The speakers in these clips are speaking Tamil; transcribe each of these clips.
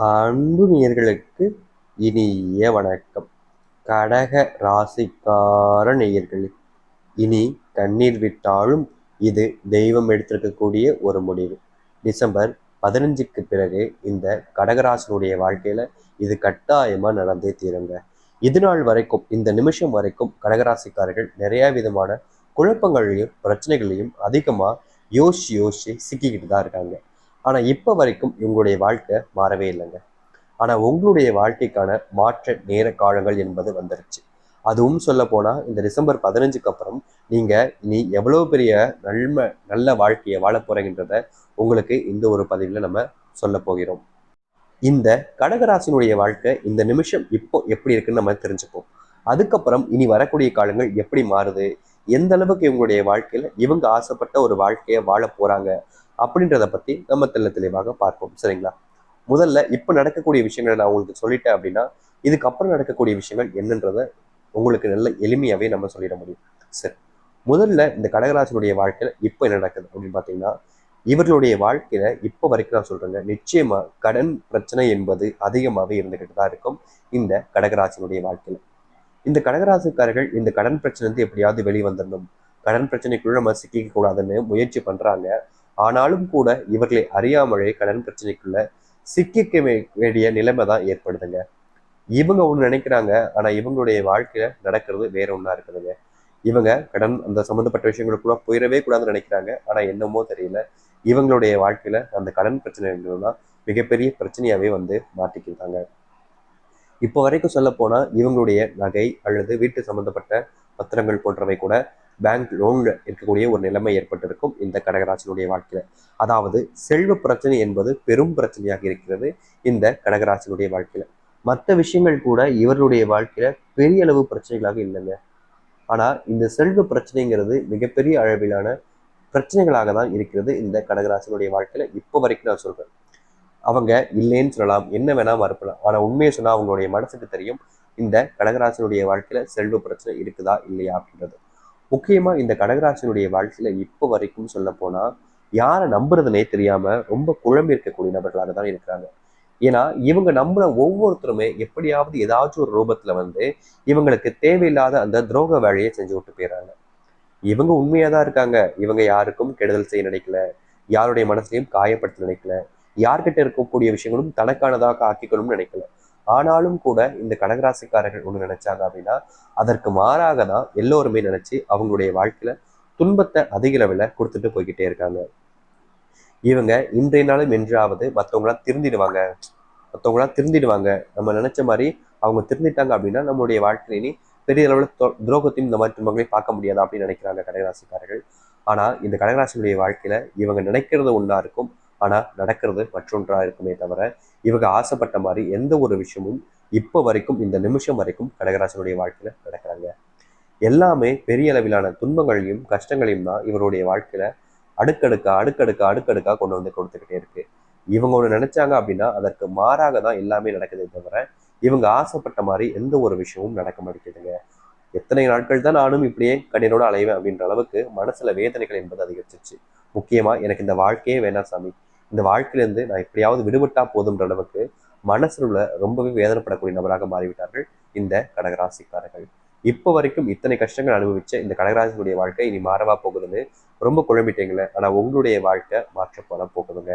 அன்பு நேயர்களுக்கு இனிய வணக்கம். கடக ராசிக்கார நேயர்களே இனி கண்ணீர் விட்டாலும் இது தெய்வம் எடுத்திருக்கக்கூடிய ஒரு முடிவு. டிசம்பர் பதினஞ்சுக்கு பிறகு இந்த கடகராசனுடைய வாழ்க்கையில இது கட்டாயமா நடந்தே தீருங்க. இது நாள் வரைக்கும் இந்த நிமிஷம் வரைக்கும் கடகராசிக்காரர்கள் நிறைய விதமான குழப்பங்களையும் பிரச்சனைகளையும் அதிகமாக யோசிச்சு யோசிச்சு சிக்கிக்கிட்டு தான் இருக்காங்க. ஆனா இப்போ வரைக்கும் இவங்களுடைய வாழ்க்கை மாறவே இல்லைங்க. ஆனா உங்களுடைய வாழ்க்கைக்கான மாற்ற நேர காலங்கள் என்பது வந்துருச்சு. அதுவும் சொல்ல போனால் இந்த டிசம்பர் பதினஞ்சுக்கு அப்புறம் நீங்க இனி எவ்வளவு பெரிய நன்மை நல்ல வாழ்க்கையை வாழ போகிறீங்கன்றத உங்களுக்கு இந்த ஒரு பதிவில் நம்ம சொல்ல போகிறோம். இந்த கடகராசினுடைய வாழ்க்கை இந்த நிமிஷம் இப்போ எப்படி இருக்குன்னு நம்ம தெரிஞ்சுப்போம். அதுக்கப்புறம் இனி வரக்கூடிய காலங்கள் எப்படி மாறுது? எந்த அளவுக்கு இவங்களுடைய வாழ்க்கையில இவங்க ஆசைப்பட்ட ஒரு வாழ்க்கையை வாழ போறாங்க? அப்படின்றத பத்தி நம்ம தெள்ள தெளிவாக பார்ப்போம். சரிங்களா? முதல்ல இப்ப நடக்கக்கூடிய விஷயங்களை நான் உங்களுக்கு சொல்லிட்டேன் அப்படின்னா இதுக்கப்புறம் நடக்கக்கூடிய விஷயங்கள் என்னன்றதை உங்களுக்கு நல்ல எளிமையாவே நம்ம சொல்லிட முடியும். சரி. முதல்ல இந்த கடகராசனுடைய வாழ்க்கையில இப்போ என்ன நடக்குது அப்படின்னு பாத்தீங்கன்னா இவர்களுடைய வாழ்க்கையில இப்போ வரைக்கும் நான் சொல்றேங்க நிச்சயமா கடன் பிரச்சனை என்பது அதிகமாகவே இருந்துகிட்டு தான் இருக்கும் இந்த கடகராசினுடைய வாழ்க்கையில. இந்த கடகராசிக்காரர்கள் இந்த கடன் பிரச்சனை வந்து எப்படியாவது வெளிவந்துடணும் கடன் பிரச்சனைக்குள்ள நம்ம சிக்கிக்க கூடாதுன்னு முயற்சி பண்றாங்க. ஆனாலும் கூட இவர்களை அறியாமலே கடன் பிரச்சனைக்குள்ள சிக்கிக்க வேண்டிய நிலைமை தான் ஏற்படுதுங்க. இவங்க ஒண்ணு நினைக்கிறாங்க ஆனா இவங்களுடைய வாழ்க்கையில நடக்கிறது வேற ஒண்ணா இருக்குதுங்க. இவங்க கடன் அந்த சம்மந்தப்பட்ட விஷயங்களுக்குள்ள போயிடவே கூடாதுன்னு நினைக்கிறாங்க. ஆனா என்னமோ தெரியல. இவங்களுடைய வாழ்க்கையில அந்த கடன் பிரச்சனைகள் தான் மிகப்பெரிய பிரச்சனையாவே வந்து மாட்டிக்கிட்டாங்க. இப்போ வரைக்கும் சொல்ல போனா இவங்களுடைய நகை அல்லது வீட்டு சம்மந்தப்பட்ட பத்திரங்கள் போன்றவை கூட பேங்க் லோன் இருக்கக்கூடிய ஒரு நிலைமை ஏற்பட்டிருக்கும் இந்த கடகராசினுடைய வாழ்க்கையில். அதாவது செல்வ பிரச்சனை என்பது பெரும் பிரச்சனையாக இருக்கிறது இந்த கடகராசினுடைய வாழ்க்கையில். மற்ற விஷயங்கள் கூட இவர்களுடைய வாழ்க்கையில பெரிய அளவு பிரச்சனைகளாக இல்லைங்க. ஆனால் இந்த செல்வ பிரச்சனைங்கிறது மிகப்பெரிய அளவிலான பிரச்சனைகளாக தான் இருக்கிறது இந்த கடகராசினுடைய வாழ்க்கையில் இப்போ வரைக்கும் நான் சொல்கிறேன் அவங்க இல்லைன்னு சொல்லலாம் என்ன வேணால் மறுக்கலாம். ஆனால் உண்மையை சொன்னால் அவங்களுடைய மனசுக்கு தெரியும் இந்த கடகராசினுடைய வாழ்க்கையில் செல்வ பிரச்சனை இருக்குதா இல்லையா அப்படின்றது. முக்கியமா இந்த கடகராசினுடைய வாழ்க்கையில இப்போ வரைக்கும் சொல்ல போனால் யாரை நம்புறதுனே தெரியாம ரொம்ப குழம்பி இருக்கக்கூடிய நபர்களாக தான் இருக்கிறாங்க. ஏன்னா இவங்க நம்புற ஒவ்வொருத்தருமே எப்படியாவது ஏதாச்சும் ஒரு ரூபத்துல வந்து இவங்களுக்கு தேவையில்லாத அந்த துரோக வேலையை செஞ்சு விட்டு போயிடுறாங்க. இவங்க உண்மையாக தான் இருக்காங்க. இவங்க யாருக்கும் கெடுதல் செய்ய நினைக்கல. யாருடைய மனசையும் காயப்படுத்த நினைக்கல. யார்கிட்ட இருக்கக்கூடிய விஷயங்களும் தனக்கானதாக ஆக்கிக்கணும்னு நினைக்கல. ஆனாலும் கூட இந்த கடகராசிக்காரர்கள் ஒன்று நினைச்சாங்க அப்படின்னா அதற்கு மாறாக தான் எல்லோருமே நினைச்சு அவங்களுடைய வாழ்க்கையில துன்பத்தை அதிக அளவில் கொடுத்துட்டு போய்கிட்டே இருக்காங்க. இவங்க இன்றைய நாளும் என்றாவது மற்றவங்களாம் திருந்திடுவாங்க. மற்றவங்களாம் திருந்திடுவாங்க. நம்ம நினைச்ச மாதிரி அவங்க திருந்திட்டாங்க அப்படின்னா நம்மளுடைய வாழ்க்கையில இனி பெரிய அளவில் துரோகத்தையும் இந்த மாதிரி துன்பங்களையும் பார்க்க முடியாது அப்படின்னு நினைக்கிறாங்க கடகராசிக்காரர்கள். ஆனால் இந்த கடகராசினுடைய வாழ்க்கையில இவங்க நினைக்கிறது ஒன்றா இருக்கும். ஆனா நடக்கிறது மற்றொன்றா இருக்குமே தவிர இவங்க ஆசைப்பட்ட மாதிரி எந்த ஒரு விஷயமும் இப்போ வரைக்கும் இந்த நிமிஷம் வரைக்கும் கடகராசனுடைய வாழ்க்கையில நடக்கிறாங்க எல்லாமே பெரிய அளவிலான துன்பங்களையும் கஷ்டங்களையும் தான் இவருடைய வாழ்க்கையில அடுக்கடுக்கா அடுக்கடுக்கா அடுக்கடுக்கா கொண்டு வந்து கொடுத்துக்கிட்டே இருக்கு. இவங்க ஒன்று நினைச்சாங்க அப்படின்னா அதற்கு மாறாக தான் எல்லாமே நடக்குதே தவிர இவங்க ஆசைப்பட்ட மாதிரி எந்த ஒரு விஷயமும் நடக்க மாட்டேங்குதுங்க. எத்தனை நாட்கள் தான் நானும் இப்படியே கண்ணீரோட அலைவேன் அப்படின்ற அளவுக்கு மனசுல வேதனைகள் என்பது அதிகரிச்சிச்சு முக்கியமா எனக்கு இந்த வாழ்க்கையே வேணாம் சாமி. இந்த வாழ்க்கையிலேருந்து நான் எப்படியாவது விடுபட்டா போதும்ன்ற அளவுக்கு மனசுல உள்ள ரொம்பவே வேதனைப்படக்கூடிய நபராக மாறிவிட்டார்கள் இந்த கடகராசிக்காரர்கள். இப்போ வரைக்கும் இத்தனை கஷ்டங்கள் அனுபவிச்ச இந்த கடகராசினுடைய வாழ்க்கை இனி மாறவா போகுதுன்னு ரொம்ப குழம்பிட்டீங்களே ஆனால் உங்களுடைய வாழ்க்கை மாற்ற போகுதுங்க.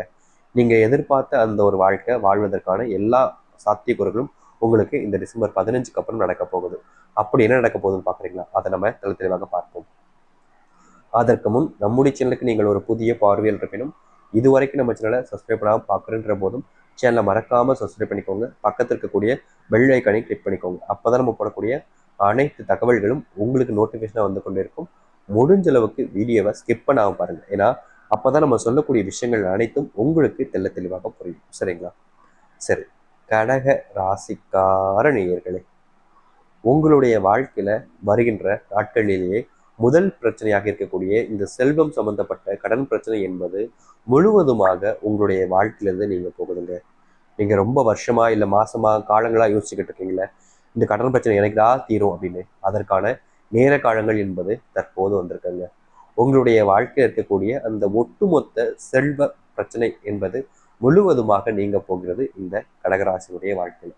நீங்க எதிர்பார்த்த அந்த ஒரு வாழ்க்கை வாழ்வதற்கான எல்லா சாத்தியக்கூறுகளும் உங்களுக்கு இந்த டிசம்பர் பதினஞ்சுக்கு அப்புறம் நடக்க போகுது. அப்படி என்ன நடக்க போகுதுன்னு பாக்குறீங்களா? அதை நம்ம தெளி தெளிவாக பார்ப்போம். அதற்கு முன் நம்முடைய சேனலுக்கு நீங்கள் ஒரு புதிய பார்வையில் இருப்பினும் இது வரைக்கும் நம்ம சேனலை சப்ஸ்கிரைப் பண்ணாமல் பார்க்குறன்ற போதும் சேனலை மறக்காமல் சப்ஸ்கிரைப் பண்ணிக்கோங்க. பக்கத்தில் இருக்கக்கூடிய பெல் ஐக்கானை கிளிக் பண்ணிக்கோங்க. அப்பதான் நம்ம போடக்கூடிய அனைத்து தகவல்களும் உங்களுக்கு நோட்டிஃபிகேஷனாக வந்து கொண்டு இருக்கும் முடிஞ்ச அளவுக்கு வீடியோவை ஸ்கிப் பண்ணாம பாருங்கள் ஏன்னா அப்பதான் நம்ம சொல்லக்கூடிய விஷயங்கள் அனைத்தும் உங்களுக்கு தெள்ள தெளிவாக புரியும். சரிங்களா? சரி. கடக ராசிக்கார நேயர்களே உங்களுடைய வாழ்க்கையில் வருகின்ற நாட்களிலேயே முதல் பிரச்சனையாக இருக்கக்கூடிய இந்த செல்வம் சம்பந்தப்பட்ட கடன் பிரச்சனை என்பது முழுவதுமாக உங்களுடைய வாழ்க்கையிலிருந்து நீங்க போகுதுங்க. நீங்க ரொம்ப வருஷமா இல்லை மாசமா காலங்களா யோசிச்சுக்கிட்டு இருக்கீங்களே இந்த கடன் பிரச்சனை எனக்குடா தீரும் அப்படின்னு. அதற்கான நேர காலங்கள் என்பது தற்போது வந்திருக்குங்க. உங்களுடைய வாழ்க்கையில் இருக்கக்கூடிய அந்த ஒட்டுமொத்த செல்வ பிரச்சனை என்பது முழுவதுமாக நீங்க போகிறது இந்த கடகராசினுடைய வாழ்க்கையில்.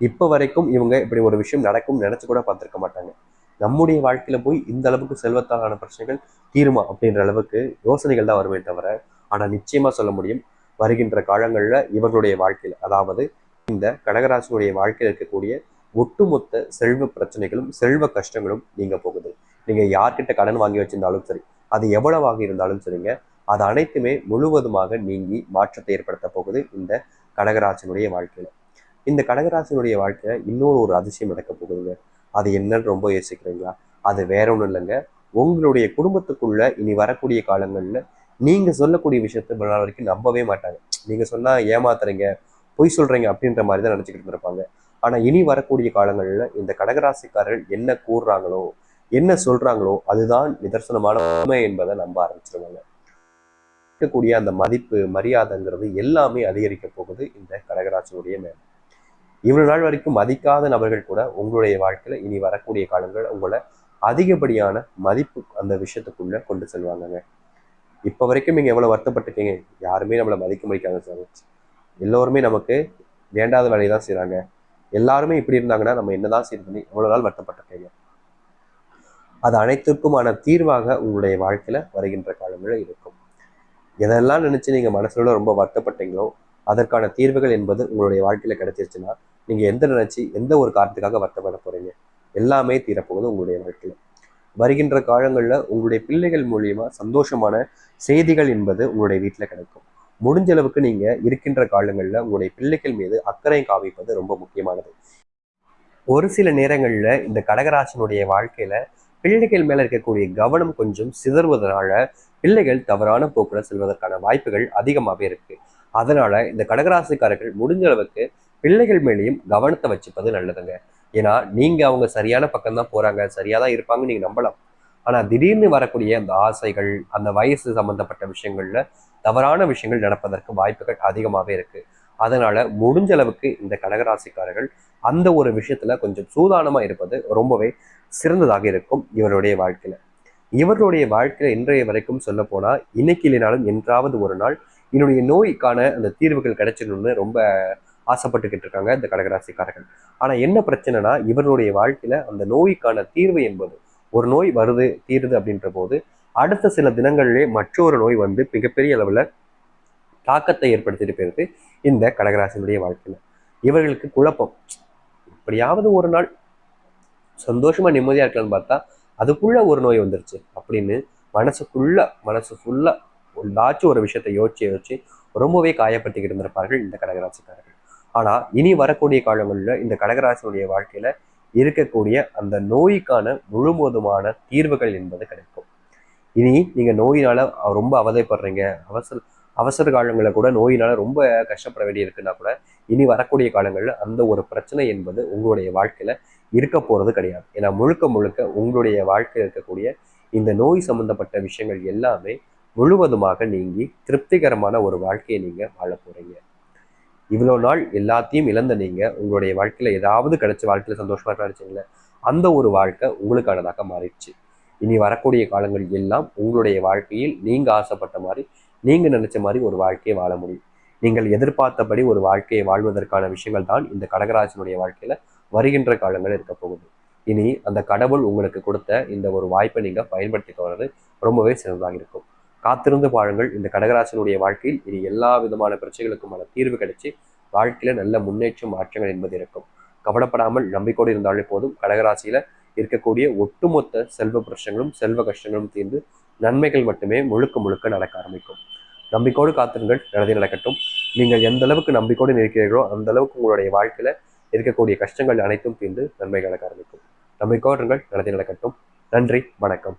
இப்போ வரைக்கும் இவங்க இப்படி ஒரு விஷயம் நடக்கும் நினைச்சு கூட பார்த்துருக்க மாட்டாங்க. நம்முடைய வாழ்க்கையில போய் இந்த அளவுக்கு செல்வத்தாலான பிரச்சனைகள் தீருமா அப்படின்ற அளவுக்கு யோசனைகள் தான் வருமே தவிர ஆனா நிச்சயமா சொல்ல முடியும் வருகின்ற காலங்கள்ல இவர்களுடைய வாழ்க்கையில் அதாவது இந்த கடகராசினுடைய வாழ்க்கையில் இருக்கக்கூடிய ஒட்டுமொத்த செல்வ பிரச்சனைகளும் செல்வ கஷ்டங்களும் நீங்க போகுது. நீங்க யார்கிட்ட கடன் வாங்கி வச்சிருந்தாலும் சரி அது எவ்வளவாக இருந்தாலும் சரிங்க அது அனைத்துமே முழுவதுமாக நீங்கி மாற்றத்தை ஏற்படுத்த போகுது இந்த கடகராசினுடைய வாழ்க்கையில. இந்த கடகராசினுடைய வாழ்க்கையில இன்னொரு ஒரு அதிசயம் நடக்க போகுதுங்க. அது என்னன்னு ரொம்ப யோசிக்கிறீங்களா? அது வேற ஒன்றும் இல்லைங்க. உங்களுடைய குடும்பத்துக்குள்ள இனி வரக்கூடிய காலங்கள்ல நீங்க சொல்லக்கூடிய விஷயத்த இவ்வளவு நாள் வரைக்கும் நம்பவே மாட்டாங்க. நீங்க சொன்னா ஏமாத்துறீங்க பொய் சொல்றீங்க அப்படின்ற மாதிரி தான் நினச்சிக்கிட்டு இருப்பாங்க ஆனா இனி வரக்கூடிய காலங்கள்ல இந்த கடகராசிக்காரர்கள் என்ன கூறுறாங்களோ என்ன சொல்றாங்களோ அதுதான் நிதர்சனமான உண்மை என்பதை நம்ப ஆரம்பிச்சிருவாங்க. இருக்கக்கூடிய அந்த மதிப்பு மரியாதைங்கிறது எல்லாமே அதிகரிக்க போகுது இந்த கடகராசினுடைய மேலே. இவ்வளவு நாள் வரைக்கும் மதிக்காத நபர்கள் கூட உங்களுடைய வாழ்க்கையில இனி வரக்கூடிய காலங்கள் உங்களை அதிகப்படியான மதிப்பு அந்த விஷயத்துக்குள்ள கொண்டு செல்வாங்கங்க. இப்ப வரைக்கும் நீங்க எவ்வளவு வருத்தப்பட்டிருக்கீங்க? யாருமே நம்மளை மதிக்க முடிக்காங்க சார் எல்லோருமே நமக்கு வேண்டாத வேலையை தான் செய்கிறாங்க எல்லாருமே இப்படி இருந்தாங்கன்னா நம்ம என்னதான் செய்ய பண்ணி எவ்வளவு நாள் வருத்தப்பட்டிருக்கீங்க? அது அனைத்திற்குமான தீர்வாக உங்களுடைய வாழ்க்கையில வருகின்ற காலங்களில் இருக்கும். எதெல்லாம் நினைச்சு நீங்க மனசுல ரொம்ப வருத்தப்பட்டீங்களோ அதற்கான தீர்வுகள் என்பது உங்களுடைய வாழ்க்கையில கிடைச்சிருச்சுன்னா நீங்க எந்த நினைச்சு எந்த ஒரு காரணத்துக்காக வருத்தப்பட போறீங்க? எல்லாமே தீரப்போகுது உங்களுடைய வாழ்க்கையில. வருகின்ற காலங்கள்ல உங்களுடைய பிள்ளைகள் மூலியமா சந்தோஷமான செய்திகள் என்பது உங்களுடைய வீட்டுல கிடைக்கும். முடிஞ்ச அளவுக்கு நீங்க இருக்கின்ற காலங்கள்ல உங்களுடைய பிள்ளைகள் மீது அக்கறை காமிப்பது ரொம்ப முக்கியமானது. ஒரு சில நேரங்கள்ல இந்த கடகராசனுடைய வாழ்க்கையில பிள்ளைகள் மேல இருக்கக்கூடிய கவனம் கொஞ்சம் சிதறுவதனால பிள்ளைகள் தவறான போக்குல செல்வதற்கான வாய்ப்புகள் அதிகமாகவே இருக்கு. அதனால இந்த கடகராசிக்காரர்கள் முடிஞ்ச அளவுக்கு பிள்ளைகள் மேலேயும் கவனத்தை வச்சுப்பது நல்லதுங்க. ஏன்னா நீங்க அவங்க சரியான பக்கம் தான் போறாங்க சரியா தான் இருப்பாங்கன்னு நீங்க நம்பலாம். ஆனா திடீர்னு வரக்கூடிய அந்த ஆசைகள் அந்த வயசு சம்பந்தப்பட்ட விஷயங்கள்ல தவறான விஷயங்கள் நடப்பதற்கு வாய்ப்புகள் அதிகமாகவே இருக்கு. அதனால முடிஞ்ச அளவுக்கு இந்த கடகராசிக்காரர்கள் அந்த ஒரு விஷயத்துல கொஞ்சம் சூதானமா இருப்பது ரொம்பவே சிறந்ததாக இருக்கும் இவருடைய வாழ்க்கையில. இவர்களுடைய வாழ்க்கையில இன்றைய வரைக்கும் சொல்ல போனா இன்னைக்கு இல்லைனாலும் என்றாவது ஒரு நாள் என்னுடைய நோய்க்கான அந்த தீர்வுகள் கிடைச்சிடணும்னு ரொம்ப ஆசைப்பட்டுக்கிட்டு இருக்காங்க இந்த கடகராசிக்காரர்கள். ஆனா என்ன பிரச்சனைனா இவர்களுடைய வாழ்க்கையில அந்த நோய்க்கான தீர்வு என்பது ஒரு நோய் வருது தீருது அப்படின்ற போது அடுத்த சில தினங்களிலே மற்றொரு நோய் வந்து மிகப்பெரிய அளவில் தாக்கத்தை ஏற்படுத்திட்டு போயிருக்கு இந்த கடகராசினுடைய வாழ்க்கையில. இவர்களுக்கு குழப்பம். எப்படியாவது ஒரு நாள் சந்தோஷமா நிம்மதியா இருக்கலாம்னு பார்த்தா அதுக்குள்ள ஒரு நோய் வந்துருச்சு அப்படின்னு மனசுக்குள்ள மனசு ஃபுல்லா ஏதாச்சும் ஒரு விஷயத்தை யோசிச்சு யோசிச்சு ரொம்பவே காயப்படுத்திக்கிட்டு இருந்திருப்பார்கள் இந்த கடகராசிக்காரர்கள். ஆனால் இனி வரக்கூடிய காலங்களில் இந்த கடகராசினுடைய வாழ்க்கையில் இருக்கக்கூடிய அந்த நோய்க்கான முழுவதுமான தீர்வுகள் என்பது கிடைக்கும். இனி நீங்கள் நோயினால் ரொம்ப அவதைப்படுறீங்க. அவசர அவசர காலங்களில் கூட நோயினால் ரொம்ப கஷ்டப்பட வேண்டி இருக்குன்னா கூட இனி வரக்கூடிய காலங்களில் அந்த ஒரு பிரச்சனை என்பது உங்களுடைய வாழ்க்கையில் இருக்க போகிறது கிடையாது. ஏன்னா முழுக்க முழுக்க உங்களுடைய வாழ்க்கையில் இருக்கக்கூடிய இந்த நோய் சம்பந்தப்பட்ட விஷயங்கள் எல்லாமே முழுவதுமாக நீங்கி திருப்திகரமான ஒரு வாழ்க்கையை நீங்கள் வாழ போறீங்க. இவ்வளோ நாள் எல்லாத்தையும் இழந்த நீங்கள் உங்களுடைய வாழ்க்கையில் ஏதாவது கிடைச்ச வாழ்க்கையில் சந்தோஷமாக இருக்க அந்த ஒரு வாழ்க்கை உங்களுக்கானதாக மாறிடுச்சு. இனி வரக்கூடிய காலங்கள் எல்லாம் உங்களுடைய வாழ்க்கையில் நீங்கள் ஆசைப்பட்ட மாதிரி நீங்கள் நினச்ச மாதிரி ஒரு வாழ்க்கையை வாழ முடியும். நீங்கள் எதிர்பார்த்தபடி ஒரு வாழ்க்கையை வாழ்வதற்கான விஷயங்கள் தான் இந்த கடகராஜனுடைய வாழ்க்கையில் வருகின்ற காலங்கள் இருக்க போகுது. இனி அந்த கடவுள் உங்களுக்கு கொடுத்த இந்த ஒரு வாய்ப்பை நீங்கள் பயன்படுத்திக்க வர்றது ரொம்பவே சிறந்ததாக இருக்கும். காத்திருந்து பாருங்கள் இந்த கடகராசனுடைய வாழ்க்கையில் இனி எல்லா விதமான பிரச்சனைகளுக்குமான தீர்வு கிடைச்சி வாழ்க்கையில நல்ல முன்னேற்றம் மாற்றங்கள் என்பது இருக்கும். கவலைப்படாமல் நம்பிக்கோடு இருந்தாலே போதும். கடகராசியில இருக்கக்கூடிய ஒட்டுமொத்த செல்வ பிரச்சனைகளும் செல்வ கஷ்டங்களும் தீர்ந்து நன்மைகள் மட்டுமே முழுக்க முழுக்க நடக்க ஆரம்பிக்கும். நம்பிக்கோடு காத்திருங்கள். நல்லதே நடக்கட்டும். நீங்கள் எந்த அளவுக்கு நம்பிக்கோடு இருக்கிறீர்களோ அந்த அளவுக்கு உங்களுடைய வாழ்க்கையில இருக்கக்கூடிய கஷ்டங்கள் அனைத்தும் தீர்ந்து நன்மைகள் நடக்க ஆரம்பிக்கும். நம்பிக்கோடுங்கள் இருங்கள். நல்லதே நடக்கட்டும். நன்றி. வணக்கம்.